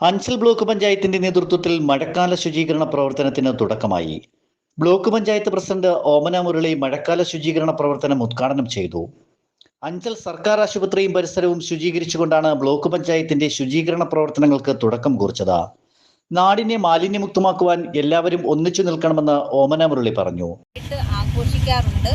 Anchal block പഞ്ചായത്തിന്റെ നേതൃത്വത്തിൽ മഴക്കാല ശുചീകരണ പ്രവർത്തനത്തിന് തുടക്കമായി. ബ്ലോക്ക് പഞ്ചായത്ത് പ്രസിഡന്റ് ഓമന മുരളി മഴക്കാല ശുചീകരണ പ്രവർത്തനം ഉദ്ഘാടനം ചെയ്തു. അഞ്ചൽ സർക്കാർ ആശുപത്രിയും പരിസരവും ശുചീകരിച്ചുകൊണ്ടാണ് ബ്ലോക്ക് പഞ്ചായത്തിന്റെ ശുചീകരണ പ്രവർത്തനങ്ങൾക്ക് തുടക്കം കുറിച്ചത്. നാടിനെ മാലിന്യമുക്തമാക്കുവാൻ എല്ലാവരും ഒന്നിച്ചു നിൽക്കണമെന്ന് ഓമന മുരളി പറഞ്ഞു. ആഘോഷിക്കാറുണ്ട്.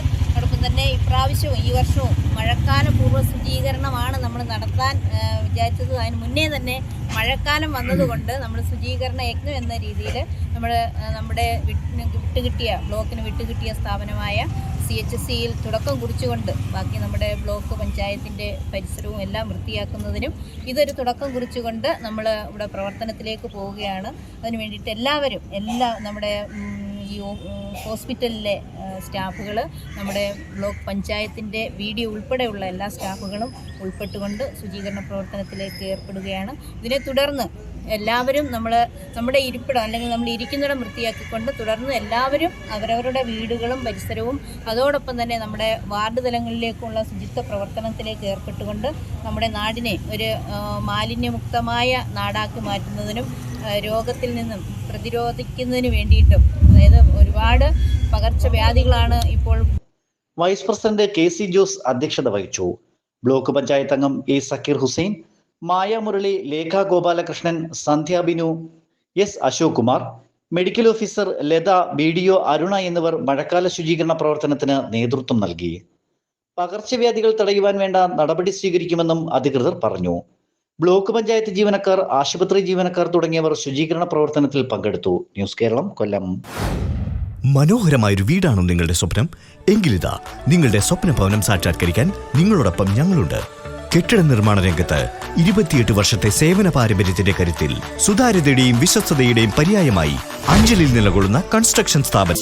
തന്നെ ഇപ്രാവശ്യവും ഈ വർഷവും മഴക്കാല പൂർവ ശുചീകരണമാണ് നമ്മൾ നടത്താൻ വിചാരിച്ചത് അതിന് മുന്നേ തന്നെ മഴക്കാലം വന്നതുകൊണ്ട് നമ്മൾ ശുചീകരണ യജ്ഞം എന്ന രീതിയിൽ നമ്മൾ നമ്മുടെ വിട്ട് വിട്ടുകിട്ടിയ ബ്ലോക്കിന് വിട്ടുകിട്ടിയ സ്ഥാപനമായ സി എച്ച് സിയിൽ തുടക്കം കുറിച്ചുകൊണ്ട് ബാക്കി നമ്മുടെ ബ്ലോക്ക് പഞ്ചായത്തിന്റെ പരിസരവും എല്ലാം വൃത്തിയാക്കുന്നതിനും ഇതൊരു തുടക്കം കുറിച്ചുകൊണ്ട് നമ്മൾ ഇവിടെ പ്രവർത്തനത്തിലേക്ക് പോവുകയാണ്. അതിന് വേണ്ടിയിട്ട് എല്ലാവരും എല്ലാ നമ്മുടെ ഈ ഹോസ്പിറ്റലിലെ സ്റ്റാഫുകൾ നമ്മുടെ ബ്ലോക്ക് പഞ്ചായത്തിന്റെ വീഡിയോ ഉൾപ്പെടെയുള്ള എല്ലാ സ്റ്റാഫുകളും ഉൾപ്പെട്ടുകൊണ്ട് ശുചീകരണ പ്രവർത്തനത്തിലേക്ക് ഏർപ്പെടുകയാണ്. ഇതിനെ തുടർന്ന് എല്ലാവരും നമ്മൾ നമ്മുടെ ഇരിപ്പിടം അല്ലെങ്കിൽ നമ്മൾ ഇരിക്കുന്നിടം വൃത്തിയാക്കിക്കൊണ്ട് തുടർന്ന് എല്ലാവരും അവരവരുടെ വീടുകളും പരിസരവും അതോടൊപ്പം തന്നെ നമ്മുടെ വാർഡ് തലങ്ങളിലേക്കുള്ള ശുചിത്വ പ്രവർത്തനത്തിലേക്ക് ഏർപ്പെട്ടുകൊണ്ട് നമ്മുടെ നാടിനെ ഒരു മാലിന്യമുക്തമായ നാടാക്കി മാറ്റുന്നതിനും രോഗത്തിൽ നിന്നും പ്രതിരോധിക്കുന്നതിന് വേണ്ടിയിട്ടും അതായത് ഒരുപാട് പകർച്ചവ്യാധികളാണ് ഇപ്പോൾ vice president K C Jose അധ്യക്ഷത വഹിച്ചു. ബ്ലോക്ക് പഞ്ചായത്ത് അംഗം A Sakeer Hussain Maya Murali Lekha Gopalakrishnan Sandhya Binu S Ashok Kumar medical officer Latha B D O Aruna എന്നിവർ മഴക്കാല ശുചീകരണ പ്രവർത്തനത്തിന് നേതൃത്വം നൽകി. പകർച്ചവ്യാധികൾ തടയുവാൻ വേണ്ട നടപടി സ്വീകരിക്കുമെന്നും അധികൃതർ പറഞ്ഞു. ബ്ലോക്ക് പഞ്ചായത്ത് ജീവനക്കാർ ആശുപത്രി ജീവനക്കാർ തുടങ്ങിയവർ ശുചീകരണ പ്രവർത്തനത്തിൽ പങ്കെടുത്തു. ന്യൂസ് കേരളം കൊല്ലം. മനോഹരമായൊരു വീടാണോ നിങ്ങളുടെ സ്വപ്നം. എങ്കിലിതാ നിങ്ങളുടെ സ്വപ്ന ഭവനം സാക്ഷാത്കരിക്കാൻ നിങ്ങളോടൊപ്പം ഞങ്ങളുണ്ട്. കെട്ടിട നിർമ്മാണ രംഗത്ത് ഇരുപത്തിയെട്ട് വർഷത്തെ സേവന പാരമ്പര്യത്തിന്റെ കരുത്തിൽ സുതാര്യതയുടെയും വിശ്വസ്തയുടെയും പര്യായമായി അഞ്ചലിൽ നിലകൊള്ളുന്ന കൺസ്ട്രക്ഷൻ സ്ഥാപനം.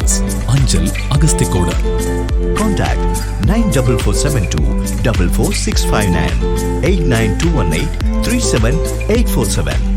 Building two one eight Contact 9442 44659 89218 37847.